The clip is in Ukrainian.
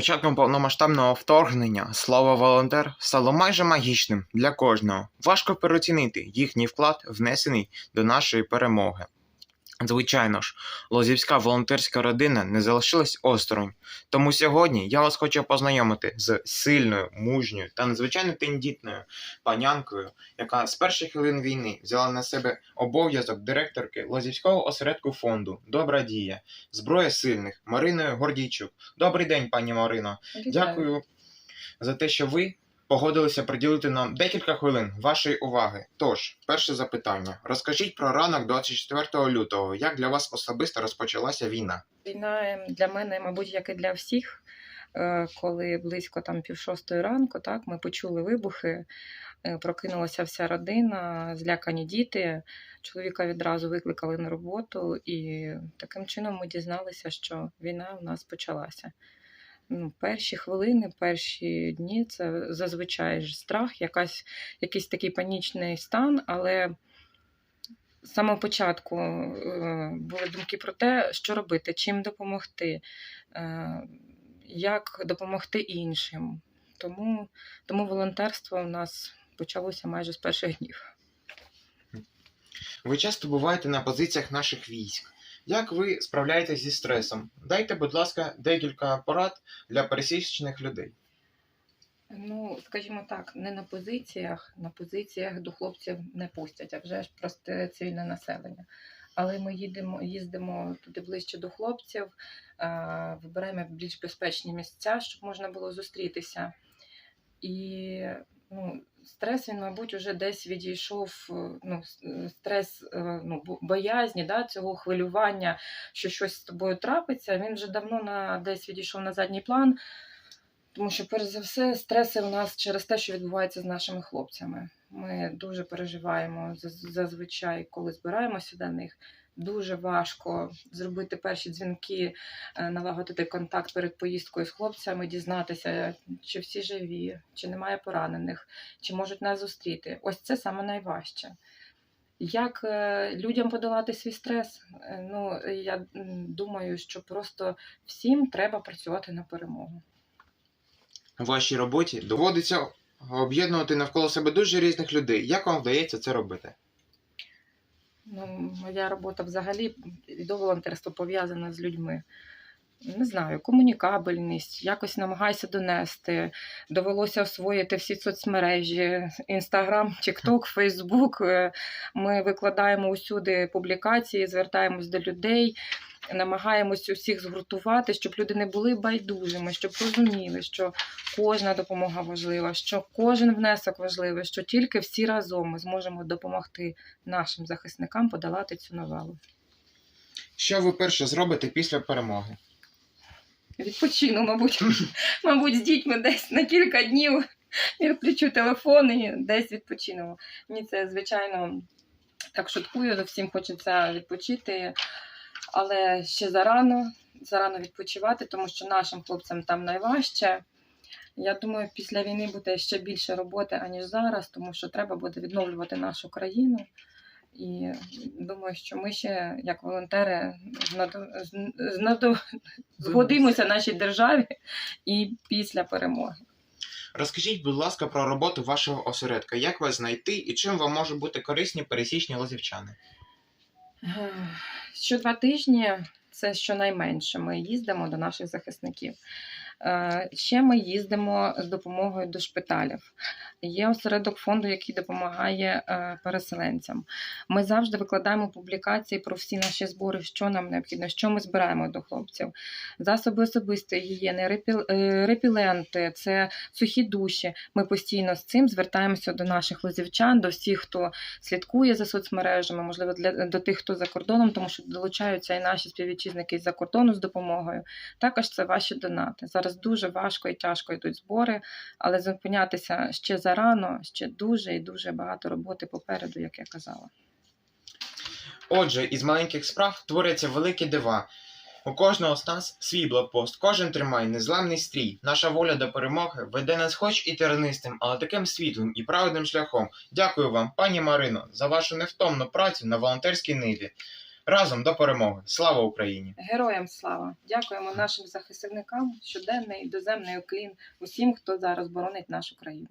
початком повномасштабного вторгнення слово волонтер стало майже магічним для кожного. Важко переоцінити їхній вклад, внесений до нашої перемоги. Звичайно ж, лозівська волонтерська родина не залишилась осторонь. Тому сьогодні я вас хочу познайомити з сильною, мужньою та надзвичайно тендітною панянкою, яка з перших хвилин війни взяла на себе обов'язок директорки Лозівського осередку фонду Добра дія, зброя сильних Мариною Гордійчук. Добрий день, пані Марино. Дякую за те, що ви погодилися приділити нам декілька хвилин вашої уваги. Тож, перше запитання: розкажіть про ранок 24 лютого. Як для вас особисто розпочалася війна? Війна ем, для мене, мабуть, як і для всіх, е, коли близько там пів шостої ранку, так, ми почули вибухи, е, прокинулася вся родина, злякані діти. Чоловіка відразу викликали на роботу, і таким чином ми дізналися, що війна у нас почалася. Ну, перші хвилини, перші дні це зазвичай ж страх, якась, якийсь такий панічний стан, але з самого початку е, були думки про те, що робити, чим допомогти, е, як допомогти іншим. Тому, тому волонтерство у нас почалося майже з перших днів. Ви часто буваєте на позиціях наших військ. Як ви справляєтесь зі стресом? Дайте, будь ласка, декілька порад для пересічних людей. Ну, скажімо так, не на позиціях, на позиціях до хлопців не пустять, а вже ж просте цивільне населення. Але ми їдемо, їздимо туди ближче до хлопців, вибираємо більш безпечні місця, щоб можна було зустрітися. І ну, стрес, він, мабуть, вже десь відійшов. е, Ну, е, стрес е, ну, боязні, да, цього хвилювання, що щось з тобою трапиться, він вже давно на, десь відійшов на задній план. Тому що, перш за все, стреси у нас через те, що відбувається з нашими хлопцями. Ми дуже переживаємо зазвичай, коли збираємося до них. Дуже важко зробити перші дзвінки, е, налагодити контакт перед поїздкою з хлопцями, дізнатися, чи всі живі, чи немає поранених, чи можуть нас зустріти. Ось це саме найважче. Як е, людям подолати свій стрес? Е, Ну, я думаю, що просто всім треба працювати на перемогу. У вашій роботі доводиться об'єднувати навколо себе дуже різних людей. Як вам вдається це робити? Ну, моя робота взагалі і до волонтерства пов'язана з людьми. Не знаю, комунікабельність, якось намагаюся донести. Довелося освоїти всі соцмережі: Інстаграм, Тікток, Фейсбук. Ми викладаємо усюди публікації, звертаємось до людей, намагаємось усіх згуртувати, щоб люди не були байдужими, щоб розуміли, що кожна допомога важлива, що кожен внесок важливий, що тільки всі разом ми зможемо допомогти нашим захисникам подолати цю новелу. Що ви перше зробите після перемоги? Відпочину, мабуть, мабуть, з дітьми десь на кілька днів відключу телефон і десь відпочинемо. Мені це, звичайно, так шуткую, всім хочеться відпочити, але ще зарано, зарано відпочивати, тому що нашим хлопцям там найважче. Я думаю, після війни буде ще більше роботи, аніж зараз, тому що треба буде відновлювати нашу країну. І думаю, що ми ще, як волонтери, знадо- згодимося нашій державі і після перемоги. Розкажіть, будь ласка, про роботу вашого осередка. Як вас знайти і чим вам можуть бути корисні пересічні лозівчани? Що два тижні це щонайменше. Ми їздимо до наших захисників. Е, Ще ми їздимо з допомогою до шпиталів. Є осередок фонду, який допомагає е, переселенцям. Ми завжди викладаємо публікації про всі наші збори, що нам необхідно, що ми збираємо до хлопців. Засоби особистої гігієни, е, репіленти, це сухі душі. Ми постійно з цим звертаємося до наших лозівчан, до всіх, хто слідкує за соцмережами, можливо, для до тих, хто за кордоном, тому що долучаються і наші співвітчизники з-за кордону з допомогою. Також це ваші донати. Зараз дуже важко і тяжко йдуть збори, але зупинятися ще зарано, ще дуже і дуже багато роботи попереду, як я казала. Отже, із маленьких справ творяться великі дива. У кожного з нас свій блокпост, кожен тримає незламний стрій. Наша воля до перемоги веде нас хоч і тернистим, але таким світлим і праведним шляхом. Дякую вам, пані Марино, за вашу невтомну працю на волонтерській ниві. Разом до перемоги. Слава Україні! Героям слава! Дякуємо нашим захисникам, щоденний доземний оклін, усім, хто зараз боронить нашу країну.